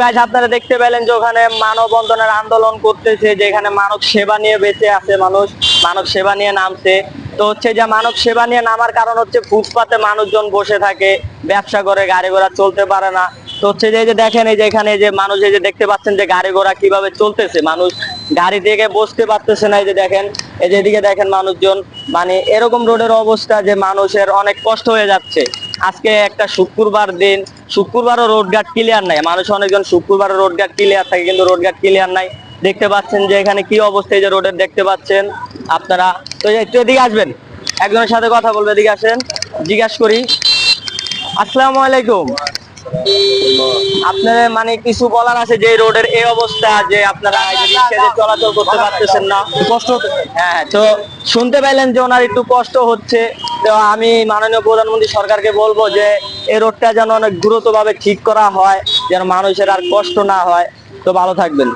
Guys আপনারা দেখতে পেলেন যে ওখানে মানববন্ধনের আন্দোলন করতেছে, যেখানে মানব সেবা নিয়ে বেঁচে আছে মানুষ, মানব সেবা নিয়ে নামছে। তো হচ্ছে যে মানব সেবা নিয়ে নামার কারণ হচ্ছে ফুটপাতে মানুষজন বসে থাকে, ব্যবসা করে, গাড়ি ঘোড়া চলতে পারে না। তো হচ্ছে যে দেখেন, এই যে এখানে যে মানুষ, এই যে দেখতে পাচ্ছেন যে গাড়ি ঘোড়া কীভাবে চলতেছে, মানুষ গাড়ি থেকে বসতে পারতেছে না, এই যে দেখেন, এই যে এদিকে দেখেন মানুষজন মানে এরকম রোডের অবস্থা যে মানুষের অনেক কষ্ট হয়ে যাচ্ছে। আজকে একটা শুক্রবার দিন শুক্রবারও রোড গার্ড ক্লিয়ার নাই। মানুষ অনেকজন শুক্রবারও রোড গার্ড ক্লিয়ার থাকে কিন্তু রোড গার্ড ক্লিয়ার নাই। দেখতে পাচ্ছেন যে এখানে কি অবস্থা এই যে রোডের দেখতে পাচ্ছেন আপনারা। তো একটু এদিকে আসবেন। একজনের সাথে কথা বলবে এদিকে আসেন। জিজ্ঞাসা করি। আসসালামু আলাইকুম। আপনার মানে কিছু বলার আছে যে রোডের এই অবস্থা যে আপনারা চলাচল করতে পারতেছেন না? কষ্ট হ্যাঁ তো শুনতে পাইলেন যে ওনার একটু কষ্ট হচ্ছে। আমি মাননীয় প্রধানমন্ত্রী সরকারকে বলব যে এই রোডটা যেন অনেক দ্রুতভাবে ঠিক করা হয়, যেন মানুষের আর কষ্ট না হয়। তো ভালো থাকবেন।